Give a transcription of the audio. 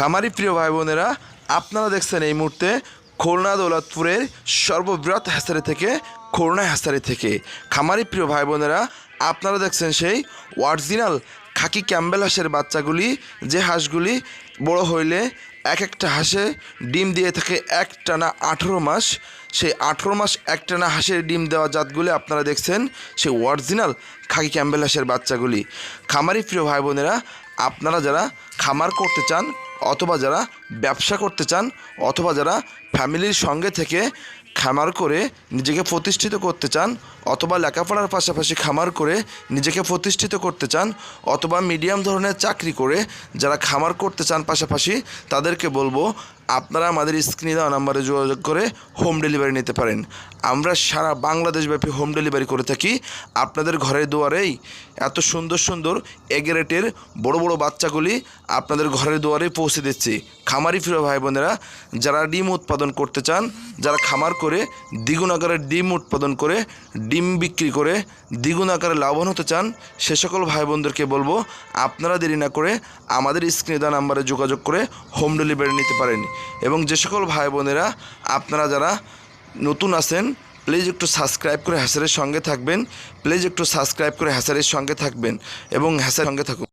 খামারি প্রিয় ভাই বোনেরা আপনারা দেখছেন এই মুহূর্তে খুলনা দৌলতপুরের সর্ববৃহৎ হ্যাসারি থেকে, খুলনা হ্যাসারি থেকে। খামারি প্রিয় ভাই বোনেরা আপনারা দেখছেন সেই অরিজিনাল খাকি ক্যাম্বেল হাঁসের বাচ্চাগুলি, যে হাঁসগুলি বড় হইলে এক একটা হাঁসে ডিম দিয়ে থাকে এক টানা আঠেরো মাস। সেই আঠেরো মাস এক টানা হাঁসের ডিম দেওয়া জাতগুলি আপনারা দেখছেন, সেই অরিজিনাল খাকি ক্যাম্বেল হাঁসের বাচ্চাগুলি। খামারি প্রিয় ভাই বোনেরা আপনারা যারা খামার করতে চান অথবা যারা ব্যবসা করতে চান অথবা যারা ফ্যামিলির সঙ্গে থেকে খামার করে নিজেকে প্রতিষ্ঠিত করতে চান অথবা লেখাপড়ার পাশাপাশি খামার করে নিজেকে প্রতিষ্ঠিত করতে চান অথবা মিডিয়াম ধরনের চাকরি করে যারা খামার করতে চান পাশাপাশি তাদেরকে বলব, আপনারা আমাদের স্ক্রিনে দেওয়া নাম্বারে যোগাযোগ করে হোম ডেলিভারি নিতে পারেন। আমরা সারা বাংলাদেশব্যাপী হোম ডেলিভারি করে থাকি। আপনাদের ঘরের দুয়ারেই এত সুন্দর সুন্দর এগেরেটের বড় বড় বাচ্চাগুলি আপনাদের ঘরের দুয়ারেই পৌঁছে দিচ্ছি। খামারি ফিরো ভাই বোনেরা, যারা ডিম উৎপাদন করতে চান, যারা খামার করে, দ্বিগুণ আকারে ডিম উৎপাদন করে, ডিম বিক্রি করে, দ্বিগুণ আকারে লাভবান হতে চান, সে সকল ভাই বোনদেরকে বলব, আপনারা দেরি না করে আমাদের স্ক্রিনে দেওয়া নাম্বারে যোগাযোগ করে হোম ডেলিভারি নিতে পারেন। এবং যে সকল ভাই বোনেরা, আপনারা যারা নতুন আছেন, প্লিজ একটু সাবস্ক্রাইব করে হ্যাসারের সঙ্গে থাকবেন, প্লিজ একটু সাবস্ক্রাইব করে হ্যাসারের সঙ্গে থাকবেন, এবং হ্যাসারের সঙ্গে থাকুন।